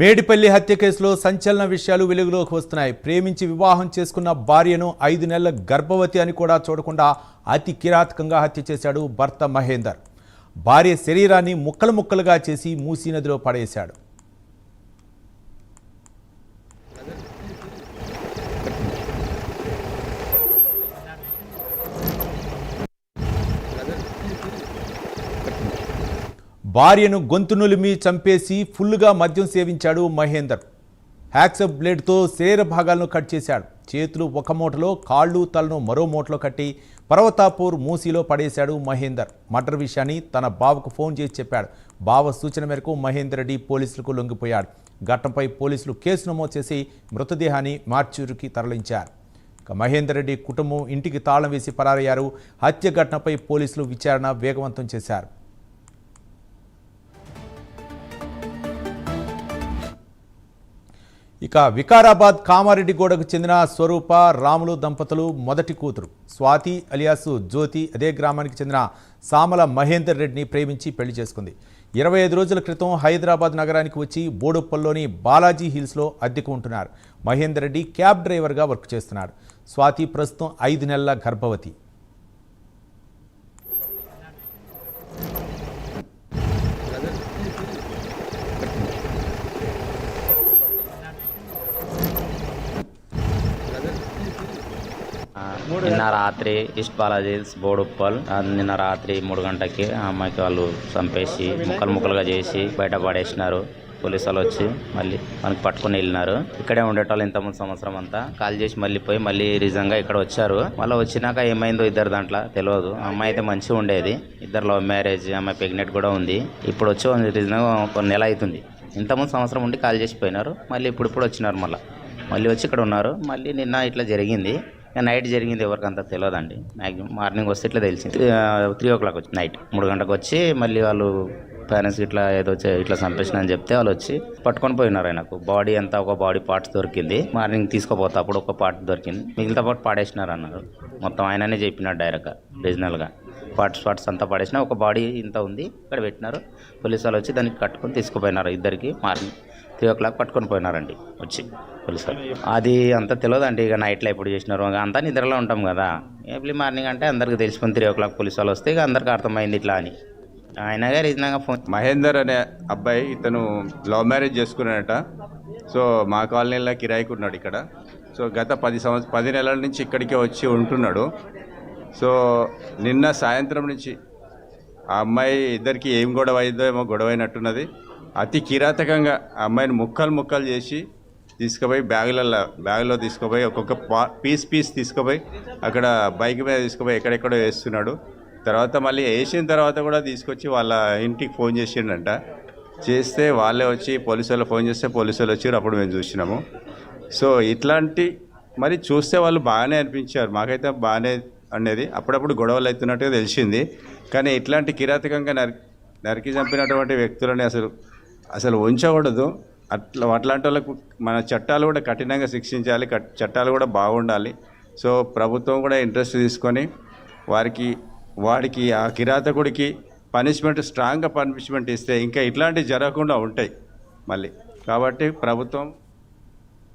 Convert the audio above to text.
మేడిపల్లి హత్య కేసులో సంచలన విషయాలు వెలుగులోకి వస్తున్నాయి. ప్రేమించి వివాహం చేసుకున్న భార్యను ఐదు నెలల గర్భవతి అని కూడా చూడకుండా అతి కిరాతకంగా హత్య చేశాడు భర్త మహేందర్. భార్య శరీరాన్ని ముక్కలు ముక్కలుగా చేసి మూసీ నదిలో పడేశాడు. భార్యను గొంతు నులిమి చంపేసి ఫుల్గా మద్యం సేవించాడు మహేందర్. హ్యాక్సప్ బ్లేడ్తో శరీర భాగాలను కట్ చేశాడు. చేతులు ఒక మూటలో కాళ్ళు తలను మరో మూటలో కట్టి పర్వతాపూర్ మూసీలో పడేశాడు మహేందర్. మర్డర్ విషయాన్ని తన బావకు ఫోన్ చేసి చెప్పాడు. బావ సూచన మేరకు మహేందర్ రెడ్డి పోలీసులకు లొంగిపోయాడు. ఘటనపై పోలీసులు కేసు నమోదు చేసి మృతదేహాన్ని మార్చూరుకి తరలించారు. మహేందర్ రెడ్డి కుటుంబం ఇంటికి తాళం వేసి పరారయ్యారు. హత్య ఘటనపై పోలీసులు విచారణ వేగవంతం చేశారు. ఇక వికారాబాద్ కామారెడ్డిగూడకు చెందిన స్వరూప రాములు దంపతులు మొదటి కూతురు. స్వాతి అలియాసు జ్యోతి అదే గ్రామానికి చెందిన సామల మహేందర్ రెడ్డిని ప్రేమించి పెళ్ళి చేసుకుంది. ఇరవై ఐదు రోజుల క్రితం హైదరాబాద్ నగరానికి వచ్చి బోడుప్పల్లోని బాలాజీ హిల్స్లో అద్దెకు ఉంటున్నారు. మహేందర్ రెడ్డి క్యాబ్ డ్రైవర్గా వర్క్ చేస్తున్నారు స్వాతి ప్రస్తుతం ఐదు నెలల గర్భవతి. నిన్న రాత్రి ఈస్ట్ బాలాజీ బోడుప్పల్ నిన్న రాత్రి మూడు గంటకి ఆ అమ్మాయికి వాళ్ళు చంపేసి ముక్కలు ముక్కలుగా చేసి బయట పడేసినారు. పోలీసు వాళ్ళు వచ్చి మళ్ళీ మనకి పట్టుకుని వెళ్ళినారు. ఇక్కడే ఉండేటోళ్ళు ఇంతకుముందు సంవత్సరం అంతా కాల్ చేసి మళ్ళీ పోయి మళ్ళీ రీజన్గా ఇక్కడ వచ్చారు. మళ్ళీ వచ్చినాక ఏమైందో ఇద్దరు దాంట్లో తెలియదు అమ్మాయి అయితే మంచిగా ఉండేది. ఇద్దరు లవ్ మ్యారేజ్ అమ్మాయి ప్రెగ్నెంట్ కూడా ఉంది. ఇప్పుడు వచ్చి రీజన్గా కొన్ని నెల అవుతుంది. ఇంతకుముందు సంవత్సరం ఉండి కాల్ చేసి పోయినారు. మళ్ళీ ఇప్పుడు ఇప్పుడు వచ్చినారు మళ్ళీ. మళ్ళీ వచ్చి ఇక్కడ ఉన్నారు. మళ్ళీ నిన్న ఇట్లా జరిగింది. నైట్ జరిగింది ఎవరికి అంత తెలియదండి మ్యాక్సిమం మార్నింగ్ వస్తే ఇట్లా తెలిసింది. త్రీ ఓ క్లాక్ వచ్చి నైట్ మూడు గంటలకు వచ్చి మళ్ళీ వాళ్ళు పేరెంట్స్ ఇట్లా ఏదో ఇట్లా చంపేసిన అని చెప్తే వాళ్ళు వచ్చి పట్టుకొని పోయినారు ఆయనకు. బాడీ అంతా ఒక బాడీ పార్ట్స్ దొరికింది. మార్నింగ్ తీసుకుపోతే అప్పుడు ఒక పార్ట్ దొరికింది. మిగతా పాటు పాడేసినారు అన్నారు. మొత్తం ఆయననే చెప్పినాడు డైరెక్ట్గా రీజనల్గా పార్ట్స్ పార్ట్స్ అంతా పడేసిన ఒక బాడీ ఇంత ఉంది. ఇక్కడ పెట్టినారు. పోలీసు వాళ్ళు వచ్చి దానికి కట్టుకొని తీసుకుపోయినారు ఇద్దరికి మార్నింగ్. త్రీ ఓ క్లాక్ పట్టుకొని పోయినారండి వచ్చి పోలీసు అది అంతా తెలియదండి ఇక నైట్లో ఎప్పుడు చేసినారు. అంతా నిద్రలో ఉంటాం కదా. ఎర్లీ మార్నింగ్ అంటే అందరికి తెలిసిపోయింది త్రీ ఓ క్లాక్ పోలీసు వాళ్ళు వస్తే ఇక అందరికి అర్థమైంది ఇట్లా అని. ఆయనగా రీజనల్గా ఫోన్ మహేందర్ అనే అబ్బాయి ఇతను లవ్ మ్యారేజ్ చేసుకున్నాడట. సో మా కాలనీలో కిరాయికి ఉన్నాడు ఇక్కడ. సో గత పది సంవత్సరం పది నెలల నుంచి ఇక్కడికే వచ్చి ఉంటున్నాడు. సో నిన్న సాయంత్రం నుంచి ఆ అమ్మాయి ఇద్దరికి ఏం గొడవ అయిందో ఏమో గొడవ అయినట్టున్నది. అతి కిరాతకంగా ఆ అమ్మాయిని ముక్కలు ముక్కలు చేసి తీసుకుపోయి బ్యాగులలో బ్యాగులో తీసుకుపోయి ఒక్కొక్క పా పీస్ పీస్ తీసుకుపోయి అక్కడ బైక్ మీద తీసుకుపోయి ఎక్కడెక్కడో వేస్తున్నాడు. తర్వాత మళ్ళీ వేసిన తర్వాత కూడా తీసుకొచ్చి వాళ్ళ ఇంటికి ఫోన్ చేసిండంట. చేస్తే వాళ్ళే వచ్చి పోలీసు ఫోన్ చేస్తే పోలీసు వచ్చారు అప్పుడు మేము చూసినాము. సో ఇట్లాంటి మరి చూస్తే వాళ్ళు బాగానే అనిపించారు. మాకైతే బాగానే అనేది అప్పుడప్పుడు గొడవలు అవుతున్నట్టుగా తెలిసింది. కానీ ఇట్లాంటి కిరాతకంగా నరి నరికి చంపినటువంటి వ్యక్తులని అసలు అసలు ఉంచకూడదు అట్లా అట్లాంటి వాళ్ళకు మన చట్టాలు కూడా కఠినంగా శిక్షించాలి కట్- చట్టాలు కూడా బాగుండాలి. సో ప్రభుత్వం కూడా ఇంట్రెస్ట్ తీసుకొని వారికి వాడికి ఆ కిరాతకుడికి పనిష్మెంట్ స్ట్రాంగ్గా పనిష్మెంట్ ఇస్తే ఇంకా ఇట్లాంటివి జరగకుండా ఉంటాయి మళ్ళీ. కాబట్టి ప్రభుత్వం